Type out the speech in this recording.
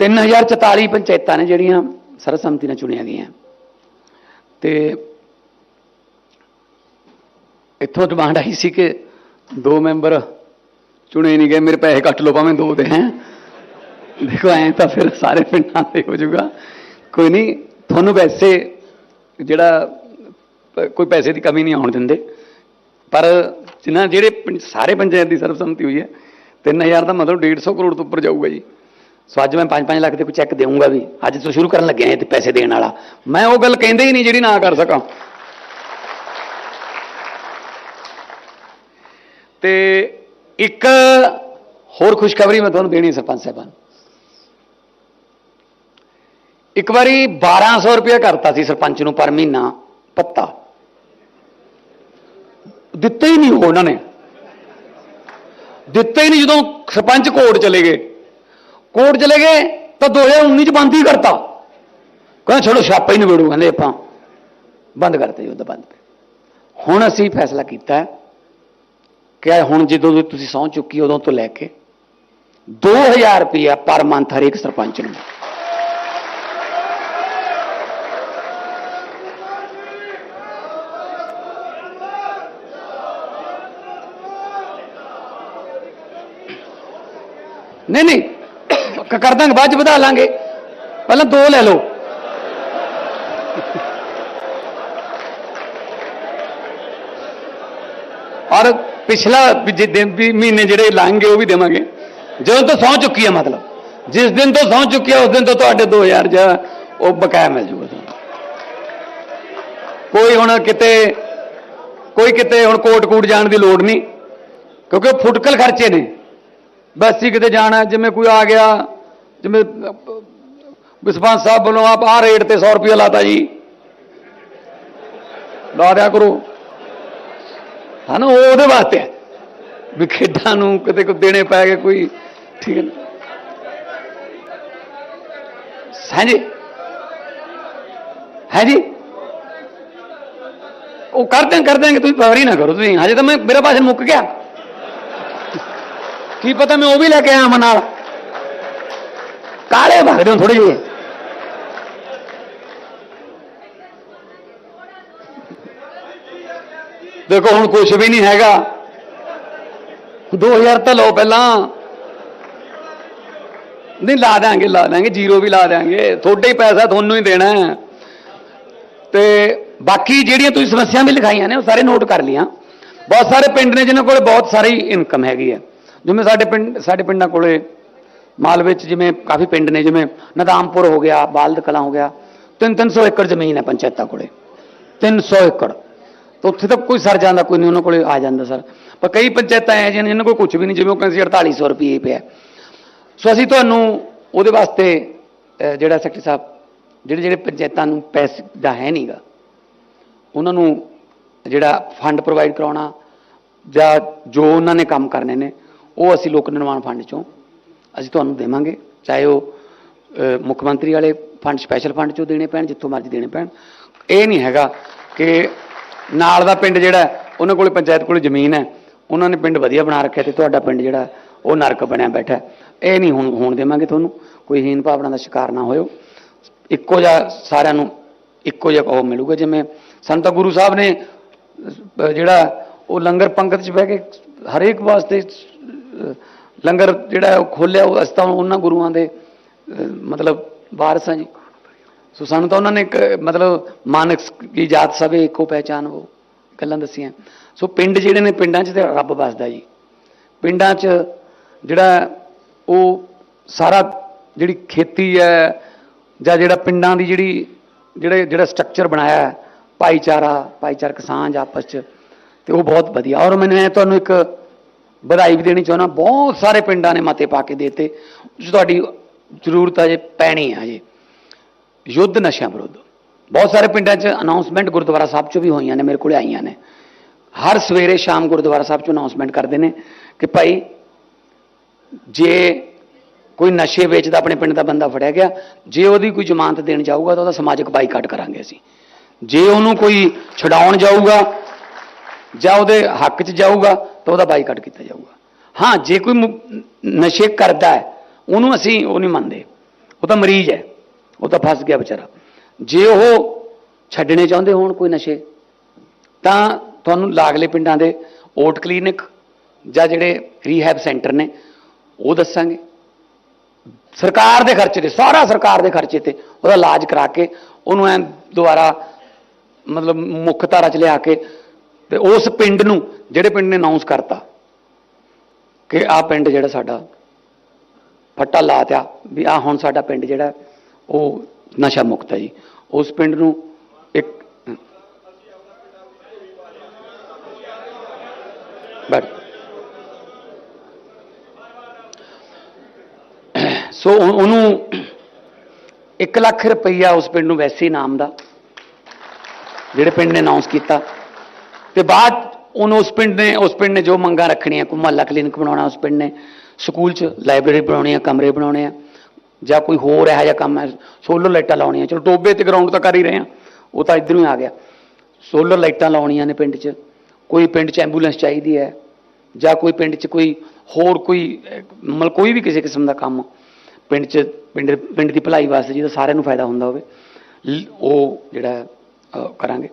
3044 ਪੰਚਾਇਤਾਂ ਨੇ ਜਿਹੜੀਆਂ ਸਰਬਸੰਮਤੀ ਨਾਲ ਚੁਣੀਆਂ ਗਈਆਂ। ਤੇ ਇੱਥੋਂ ਡਿਮਾਂਡ ਆਈ ਸੀ ਕਿ ਦੋ ਮੈਂਬਰ ਚੁਣੇ ਨਹੀਂ ਗਏ, ਮੇਰੇ ਪੈਸੇ ਕੱਟ ਲਓ, ਭਾਵੇਂ ਦੋ ਦੇ ਹੈ। ਦੇਖੋ, ਐਂ ਤਾਂ ਫਿਰ ਸਾਰੇ ਪਿੰਡਾਂ ਤੇ ਹੋ ਜਾਊਗਾ। ਕੋਈ ਨਹੀਂ, ਤੁਹਾਨੂੰ ਵੈਸੇ ਜਿਹੜਾ ਕੋਈ ਪੈਸੇ ਦੀ ਕਮੀ ਨਹੀਂ ਆਉਣ ਦਿੰਦੇ। ਪਰ ਜਿਨ੍ਹਾਂ, ਜਿਹੜੇ ਪਿੰਡ- ਸਾਰੇ ਪੰਚਾਇਤ ਦੀ ਸਰਬਸੰਮਤੀ ਹੋਈ ਹੈ 3000 ਦਾ ਮਤਲਬ 150 ਕਰੋੜ ਤੋਂ ਉੱਪਰ ਜਾਊਗਾ ਜੀ। ਸੋ ਅੱਜ ਮੈਂ 5-5 ਲੱਖ ਦੇ ਕੋਈ ਚੈੱਕ ਦੇਵਾਂਗਾ ਵੀ। ਅੱਜ ਤੋਂ ਸ਼ੁਰੂ ਕਰਨ ਲੱਗਿਆ ਤੇ ਪੈਸੇ ਦੇਣ ਵਾਲਾ। ਮੈਂ ਉਹ ਗੱਲ ਕਹਿੰਦੇ ਹੀ ਨਹੀਂ ਜਿਹੜੀ ਨਾ ਕਰ ਸਕਾਂ। ਤੇ ਇੱਕ ਹੋਰ ਖੁਸ਼ਖਬਰੀ ਮੈਂ ਤੁਹਾਨੂੰ ਦੇਣੀ ਹੈ ਸਰਪੰਚ ਸਾਹਿਬਾਨ। ਇੱਕ ਵਾਰੀ 1200 ਰੁਪਏ ਕਰਤਾ ਸੀ ਸਰਪੰਚ ਨੂੰ ਪਰ ਮਹੀਨਾ ਪੱਤਾ। ਦਿੱਤੇ ਹੀ ਨਹੀਂ ਉਹਨਾਂ ਨੇ। ਦਿੱਤੇ ਹੀ ਨਹੀਂ ਜਦੋਂ ਸਰਪੰਚ ਕੋਰਟ ਚਲੇ ਗਏ। ਕੋਰਟ ਚਲੇ ਗਏ ਤਾਂ 2019 ਚ ਬੰਦ ਹੀ ਕਰਤਾ ਕਹਿੰਦੇ ਚਲੋ ਛਾਪਾ ਹੀ ਨਿਬੇੜੂ ਕਹਿੰਦੇ ਆਪਾਂ ਬੰਦ ਕਰਤੇ ਜੀ ਉਹਦਾ ਬੰਦ ਹੁਣ ਅਸੀਂ ਫੈਸਲਾ ਕੀਤਾ ਹੈ ਕਿ ਹੁਣ ਜਦੋਂ ਦੀ ਤੁਸੀਂ ਸਹੁੰ ਚੁੱਕੀ ਉਦੋਂ ਤੋਂ ਲੈ ਕੇ 2000 ਰੁਪਇਆ ਪਰ ਮੰਥ ਹਰੇਕ ਸਰਪੰਚ ਨੂੰ ਨਹੀਂ ਨਹੀਂ ਕ- ਕਰ ਦਾਂਗੇ, ਬਾਅਦ ਚ ਵਧਾ ਲਾਂਗੇ। ਪਹਿਲਾਂ ਦੋ ਲੈ ਲਓ। ਔਰ ਪਿਛਲਾ ਵੀ ਜੇ ਦਿਨ ਵੀ ਮਹੀਨੇ ਜਿਹੜੇ ਲੰਘੇ ਉਹ ਵੀ ਦੇਵਾਂਗੇ। ਜਦੋਂ ਤੋਂ ਸਹੁੰ ਚੁੱਕੀ ਹੈ ਮਤਲਬ। ਜਿਸ ਦਿਨ ਤੋਂ ਸਹੁੰ ਚੁੱਕੀ ਹੈ ਉਸ ਦਿਨ ਤੋਂ ਤੁਹਾਡੇ 2000 ਜਾਂ ਉਹ ਬਕਾਇਆ ਮਿਲ ਜੂਗਾ ਤੁਹਾਨੂੰ। ਕੋਈ ਹੁਣ ਕਿਤੇ, ਕੋਈ ਕਿਤੇ ਹੁਣ ਕੋਟ ਕੂਟ ਜਾਣ ਦੀ ਲੋੜ ਨਹੀਂ, ਕਿਉਂਕਿ ਉਹ ਫੁਟਕਲ ਖਰਚੇ ਨੇ। ਬਸ ਹੀ ਕਿਤੇ ਜਾਣਾ, ਜਿਵੇਂ ਕੋਈ ਆ ਗਿਆ ਜਿਵੇਂ ਵਿਸਪਾਂਸ ਸਾਹਿਬ ਵੱਲੋਂ ਆਪ ਆ ਰੇਟ ਤੇ 100 ਰੁਪਏ ਲਾਤਾ ਜੀ। ਲਾ ਦਿਆ ਕਰੋ। ਹਨਾ ਉਹ ਉਹਦੇ ਵਾਸਤੇ ਹੈ। ਵੀ ਖੇਡਾਂ ਨੂੰ ਕਿਤੇ ਕੋ ਦੇਣੇ ਪੈ ਗਏ ਕੋਈ, ਠੀਕ ਹੈ ਨਾ। ਹਾਂਜੀ ਹੈ ਜੀ। ਉਹ ਕਰਦੇ ਆਂ ਕਰਦੇ ਆਂ ਕਿ ਤੁਸੀਂ ਪਵਰੀ ਨਾ ਕਰੋ ਤੁਸੀਂ। ਹਜੇ ਤਾਂ ਮੈਂ ਮੇਰਾ ਭਾਸ਼ਣ ਮੁੱਕ ਗਿਆ। ਕੀ ਪਤਾ ਮੈਂ ਉਹ ਵੀ ਲੈ ਕੇ ਆਇਆ ਮਨ ਨਾਲ। ਕਾਲੇ ਭਗਦੇ ਹੋ ਥੋੜੇ ਜਿਹੇ ਦੇਖੋ ਹੁਣ ਕੁਝ ਵੀ ਨਹੀਂ ਹੈਗਾ 2000 ਤਾਂ ਲਓ ਪਹਿਲਾਂ ਨਹੀਂ ਲਾ ਦਾਂਗੇ ਲਾ ਦਾਂਗੇ ਜ਼ੀਰੋ ਵੀ ਲਾ ਦਾਂਗੇ ਤੁਹਾਡੇ ਹੀ ਪੈਸਾ ਤੁਹਾਨੂੰ ਹੀ ਦੇਣਾ ਹੈ। ਤੇ ਬਾਕੀ ਜਿਹੜੀਆਂ ਤੁਸੀਂ ਸਮੱਸਿਆ ਵੀ ਲਿਖਾਈਆਂ ਨੇ ਉਹ ਸਾਰੇ ਨੋਟ ਕਰ ਲੀਆਂ ਬਹੁਤ ਸਾਰੇ ਪਿੰਡ ਨੇ ਜਿਨ੍ਹਾਂ ਕੋਲੇ ਬਹੁਤ ਸਾਰੀ ਇਨਕਮ ਹੈਗੀ ਹੈ ਜਿਵੇਂ ਸਾਡੇ ਪਿੰਡ ਸਾਡੇ ਪਿੰਡਾਂ ਕੋਲੇ ਮਾਲਵੇ 'ਚ ਜਿਵੇਂ ਕਾਫੀ ਪਿੰਡ ਨੇ, ਜਿਵੇਂ ਨਦਾਮਪੁਰ ਹੋ ਗਿਆ, ਬਾਲਦ ਕਲਾਂ ਹੋ ਗਿਆ 3-300 ਏਕੜ ਜ਼ਮੀਨ ਹੈ ਪੰਚਾਇਤਾਂ ਕੋਲੇ। 300 ਏਕੜ। ਤਾਂ ਉੱਥੇ ਤਾਂ ਕੋਈ ਸਰ ਜਾਂਦਾ, ਕੋਈ ਨਹੀਂ, ਉਹਨਾਂ ਕੋਲੇ ਆ ਜਾਂਦਾ ਸਰ। ਪਰ ਕਈ ਪੰਚਾਇਤਾਂ ਐ ਜਿਹੀਆਂ ਨੇ, ਜਿਨ੍ਹਾਂ ਕੋਲ ਕੁਝ ਵੀ ਨਹੀਂ, ਜਿਵੇਂ ਉਹ ਕਹਿੰਦੇ ਸੀ 4800 ਰੁਪਏ ਪਿਆ। ਸੋ ਅਸੀਂ ਤੁਹਾਨੂੰ ਉਹਦੇ ਵਾਸਤੇ ਜਿਹੜਾ ਸੈਕਟਰੀ ਸਾਹਿਬ, ਜਿਹੜੇ ਜਿਹੜੇ ਪੰਚਾਇਤਾਂ ਨੂੰ ਪੈਸੇ ਦਾ ਹੈ ਨਹੀਂਗਾ ਉਹਨਾਂ ਨੂੰ ਜਿਹੜਾ ਫੰਡ ਪ੍ਰੋਵਾਈਡ ਕਰਾਉਣਾ ਜਾਂ ਜੋ ਉਹਨਾਂ ਨੇ ਕੰਮ ਕਰਨੇ ਨੇ, ਉਹ ਅਸੀਂ ਲੋਕ ਨਿਰਮਾਣ ਫੰਡ ਚੋਂ ਅਸੀਂ ਤੁਹਾਨੂੰ ਦੇਵਾਂਗੇ, ਚਾਹੇ ਉਹ ਮੁੱਖ ਮੰਤਰੀ ਵਾਲੇ ਫੰਡ ਸਪੈਸ਼ਲ ਫੰਡ ਚੋਂ ਦੇਣੇ ਪੈਣ, ਜਿੱਥੋਂ ਮਰਜ਼ੀ ਦੇਣੇ ਪੈਣ। ਇਹ ਨਹੀਂ ਹੈਗਾ ਕਿ ਨਾਲ ਦਾ ਪਿੰਡ ਜਿਹੜਾ, ਉਹਨਾਂ ਕੋਲੇ ਪੰਚਾਇਤ ਕੋਲੇ ਜ਼ਮੀਨ ਹੈ, ਉਹਨਾਂ ਨੇ ਪਿੰਡ ਵਧੀਆ ਬਣਾ ਰੱਖਿਆ ਤੇ ਤੁਹਾਡਾ ਪਿੰਡ ਜਿਹੜਾ, ਉਹ ਨਰਕ ਬਣਿਆ ਬੈਠਾ ਇਹ ਨਹੀਂ ਹੁਣ, ਹੋਣ ਦੇਵਾਂਗੇ ਤੁਹਾਨੂੰ, ਕੋਈ ਹੀਨ ਭਾਵਨਾ ਦਾ ਸ਼ਿਕਾਰ ਨਾ ਹੋਇਓ। ਇੱਕੋ ਜਿਹਾ ਸਾਰਿਆਂ ਨੂੰ, ਇੱਕੋ ਜਿਹਾ ਉਹ ਮਿਲੂਗਾ ਜਿਵੇਂ ਸੰਤ ਗੁਰੂ ਸਾਹਿਬ ਨੇ ਜਿਹੜਾ, ਉਹ ਲੰਗਰ ਪੰਗਤ 'ਚ ਬਹਿ ਕੇ ਹਰੇਕ ਵਾਸਤੇ ਲੰਗਰ ਜਿਹੜਾ ਉਹ ਖੋਲਿਆ, ਉਹ ਅਸੀਂ ਤਾਂ ਉਹਨਾਂ ਗੁਰੂਆਂ ਦੇ ਮਤਲਬ ਵਾਰਸ ਹਾਂ ਜੀ। ਸੋ ਸਾਨੂੰ ਤਾਂ ਉਹਨਾਂ ਨੇ ਇੱਕ, ਮਤਲਬ ਮਾਨਕ ਕੀ ਜਾਤ ਸਭੇ ਇੱਕੋ ਪਹਿਚਾਨ, ਉਹ ਗੱਲਾਂ ਦੱਸੀਆਂ। ਸੋ ਪਿੰਡ ਜਿਹੜੇ ਨੇ, ਪਿੰਡਾਂ 'ਚ ਤੇ ਰੱਬ ਵੱਸਦਾ ਜੀ। ਪਿੰਡਾਂ 'ਚ ਜਿਹੜਾ ਉਹ ਸਾਰਾ ਜਿਹੜੀ ਖੇਤੀ ਹੈ, ਜਾਂ ਜਿਹੜਾ ਪਿੰਡਾਂ ਦੀ ਜਿਹੜੀ, ਜਿਹੜੇ, ਜਿਹੜਾ ਸਟਰਕਚਰ ਬਣਾਇਆ ਹੈ, ਭਾਈਚਾਰਾ, ਭਾਈਚਾਰਕ ਸਾਂਝ ਆਪਸ 'ਚ, ਤੇ ਉਹ ਬਹੁਤ ਵਧੀਆ। ਔਰ ਮੈਨੂੰ ਇਹ ਤੁਹਾਨੂੰ ਇੱਕ ਵਧਾਈ ਵੀ ਦੇਣੀ ਚਾਹੁੰਦਾ। ਬਹੁਤ ਸਾਰੇ ਪਿੰਡਾਂ ਨੇ ਮਤੇ ਪਾ ਕੇ ਦੇਤੇ। ਜੋ ਤੁਹਾਡੀ ਜ਼ਰੂਰਤ ਆ ਜੇ ਪੈਣੀ ਆ ਜੇ ਯੁੱਧ ਨਸ਼ਿਆਂ ਵਿਰੁੱਧ। ਬਹੁਤ ਸਾਰੇ ਪਿੰਡਾਂ 'ਚ ਅਨਾਉਂਸਮੈਂਟ ਗੁਰਦੁਆਰਾ ਸਾਹਿਬ 'ਚੋਂ ਵੀ ਹੋਈਆਂ ਨੇ, ਮੇਰੇ ਕੋਲੇ ਆਈਆਂ ਨੇ। ਹਰ ਸਵੇਰੇ ਸ਼ਾਮ ਗੁਰਦੁਆਰਾ ਸਾਹਿਬ 'ਚੋਂ ਅਨਾਉਂਸਮੈਂਟ ਕਰਦੇ ਨੇ ਕਿ ਭਾਈ, ਜੇ ਕੋਈ ਨਸ਼ੇ ਵੇਚਦਾ, ਆਪਣੇ ਪਿੰਡ ਦਾ ਬੰਦਾ ਫੜਿਆ ਗਿਆ, ਜੇ ਉਹਦੀ ਕੋਈ ਜ਼ਮਾਨਤ ਦੇਣ ਜਾਊਗਾ, ਤਾਂ ਉਹਦਾ ਸਮਾਜਿਕ ਬਾਈਕਾਟ ਕਰਾਂਗੇ ਅਸੀਂ। ਜੇ ਉਹਨੂੰ ਕੋਈ ਛਡਾਉਣ ਜਾਊਗਾ ਜਾਂ ਉਹਦੇ ਹੱਕ 'ਚ ਜਾਊਗਾ ਤਾਂ ਉਹਦਾ ਬਾਈਕਾਟ ਕੀਤਾ ਜਾਊਗਾ। ਹਾਂ, ਜੇ ਕੋਈ ਨਸ਼ੇ ਕਰਦਾ ਹੈ, ਉਹਨੂੰ ਅਸੀਂ ਉਹ ਨਹੀਂ ਮੰਨਦੇ। ਉਹ ਤਾਂ ਮਰੀਜ਼ ਹੈ। ਉਹ ਤਾਂ ਫਸ ਗਿਆ ਵਿਚਾਰਾ। ਜੇ ਉਹ ਛੱਡਣੇ ਚਾਹੁੰਦੇ ਹੋਣ ਕੋਈ ਨਸ਼ੇ, ਤਾਂ ਤੁਹਾਨੂੰ ਲਾਗਲੇ ਪਿੰਡਾਂ ਦੇ ਓਟ ਕਲੀਨਿਕ ਜਾਂ ਜਿਹੜੇ ਰੀਹੈਬ ਸੈਂਟਰ ਨੇ, ਉਹ ਦੱਸਾਂਗੇ। ਸਰਕਾਰ ਦੇ ਖਰਚੇ ਤੇ, ਸਾਰਾ ਸਰਕਾਰ ਦੇ ਖਰਚੇ ਤੇ ਉਹਦਾ ਇਲਾਜ ਕਰਾ ਕੇ ਉਹਨੂੰ ਐ ਦੁਬਾਰਾ ਮਤਲਬ ਮੁੱਖ ਧਾਰਾ ਚ ਲਿਆ ਕੇ ਤੇ ਉਸ ਪਿੰਡ ਨੂੰ, ਜਿਹੜੇ ਪਿੰਡ ਨੇ ਅਨਾਉਂਸ ਕਰਤਾ, ਕਿ ਆਹ ਪਿੰਡ ਜਿਹੜਾ ਸਾਡਾ ਫੱਟਾ ਲਾਤਿਆ ਵੀ ਆ ਹੁਣ ਸਾਡਾ ਪਿੰਡ ਜਿਹੜਾ, ਉਹ ਨਸ਼ਾ ਮੁਕਤ ਹੈ ਜੀ। ਉਸ ਪਿੰਡ ਨੂੰ ਇੱਕ ਬਟ ਸੋ ਉਹਨੂੰ 1 ਲੱਖ ਰੁਪਈਆ ਉਸ ਪਿੰਡ ਨੂੰ ਵੈਸੇ ਇਨਾਮ ਦਾ, ਜਿਹੜੇ ਪਿੰਡ ਨੇ ਅਨਾਉਂਸ ਕੀਤਾ। ਤੇ ਬਾਅਦ ਉਹਨੂੰ ਉਸ ਪਿੰਡ ਨੇ ਉਸ ਪਿੰਡ ਨੇ ਜੋ ਮੰਗਾਂ ਰੱਖਣੀਆਂ ਕੋਈ ਮੁਹੱਲਾ ਕਲੀਨਿਕ ਬਣਾਉਣਾ ਉਸ ਪਿੰਡ ਨੇ ਸਕੂਲ 'ਚ ਲਾਇਬ੍ਰੇਰੀ ਬਣਾਉਣੀ ਆ ਕਮਰੇ ਬਣਾਉਣੇ ਆ ਜਾਂ ਕੋਈ ਹੋਰ ਇਹੋ ਜਿਹਾ ਕੰਮ ਹੈ ਸੋਲਰ ਲਾਈਟਾਂ ਲਾਉਣੀਆਂ ਚਲੋ ਟੋਬੇ ਤੇ ਗਰਾਊਂਡ ਤਾਂ ਕਰ ਹੀ ਰਹੇ ਆ ਉਹ ਤਾਂ ਇਧਰੋਂ ਹੀ ਆ ਗਿਆ। ਸੋਲਰ ਲਾਈਟਾਂ ਲਾਉਣੀਆਂ ਨੇ ਪਿੰਡ 'ਚ ਕੋਈ ਪਿੰਡ 'ਚ ਐਂਬੂਲੈਂਸ ਚਾਹੀਦੀ ਹੈ ਜਾਂ ਕੋਈ ਪਿੰਡ 'ਚ ਕੋਈ ਹੋਰ ਕੋਈ ਅਹ, ਮਤਲਬ ਕੋਈ ਵੀ ਕਿਸੇ ਕਿਸਮ ਦਾ ਕੰਮ ਪਿੰਡ 'ਚ ਪਿੰਡ ਪਿੰਡ ਦੀ ਭਲਾਈ ਵਾਸਤੇ ਜਿਹਦਾ ਸਾਰਿਆਂ ਨੂੰ ਫਾਇਦਾ ਹੁੰਦਾ ਹੋਵੇ ਲ- ਉਹ ਜਿਹੜਾ ਕਰਾਂਗੇ।